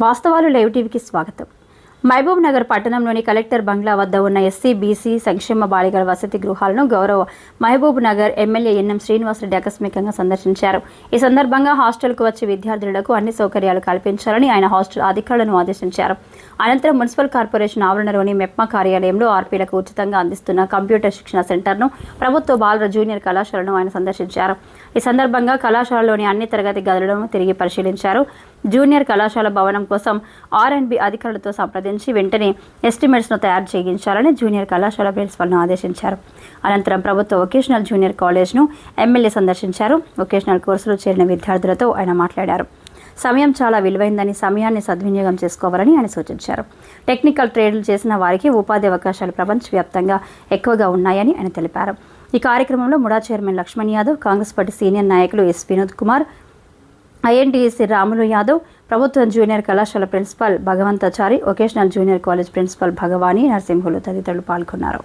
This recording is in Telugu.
వాస్తవాలు లైవ్ టీవీకి స్వాగతం. మహబూబ్ నగర్ పట్టణంలోని కలెక్టర్ బంగ్లా వద్ద ఉన్న ఎస్సీ బీసీ సంక్షేమ బాలికల వసతి గృహాలను గౌరవ మహబూబ్ నగర్ ఎమ్మెల్యే ఎన్ఎం శ్రీనివాసరెడ్డి ఆకస్మికంగా సందర్శించారు. ఈ సందర్భంగా హాస్టల్కు వచ్చే విద్యార్థులకు అన్ని సౌకర్యాలు కల్పించాలని ఆయన హాస్టల్ అధికారులను ఆదేశించారు. అనంతరం మున్సిపల్ కార్పొరేషన్ ఆవరణలోని మెప్మా కార్యాలయంలో ఆర్పీలకు ఉచితంగా అందిస్తున్న కంప్యూటర్ శిక్షణ సెంటర్ను ప్రభుత్వ బాలుర జూనియర్ కళాశాలను ఆయన సందర్శించారు. ఈ సందర్భంగా కళాశాలలోని అన్ని తరగతి గదులను తిరిగి పరిశీలించారు. జూనియర్ కళాశాల భవనం కోసం ఆర్ అండ్ బి అధికారులతో సంప్రదించి వెంటనే ఎస్టిమేట్స్ను తయారు చేయించాలని జూనియర్ కళాశాల ప్రిన్సిపల్ను ఆదేశించారు. అనంతరం ప్రభుత్వ వొకేషనల్ జూనియర్ కాలేజ్ను ఎమ్మెల్యే సందర్శించారు. వొకేషనల్ కోర్సులో చేరిన విద్యార్థులతో ఆయన మాట్లాడారు. సమయం చాలా విలువైందని సమయాన్ని సద్వినియోగం చేసుకోవాలని ఆయన సూచించారు. టెక్నికల్ ట్రేడ్లు చేసిన వారికి ఉపాధి అవకాశాలు ప్రపంచవ్యాప్తంగా ఎక్కువగా ఉన్నాయని ఆయన తెలిపారు. ఈ కార్యక్రమంలో MUDA chairman Lakshman Yadav Congress party senior నాయకులు ఎస్ వినోద్ కుమార్ ఐఎన్టీఎస్సీ రాములు యాదవ్ ప్రభుత్వ జూనియర్ కళాశాల principal Bhagavanthachari vocational junior college principal Bhagavani Narasimhulu తదితరులు పాల్గొన్నారు.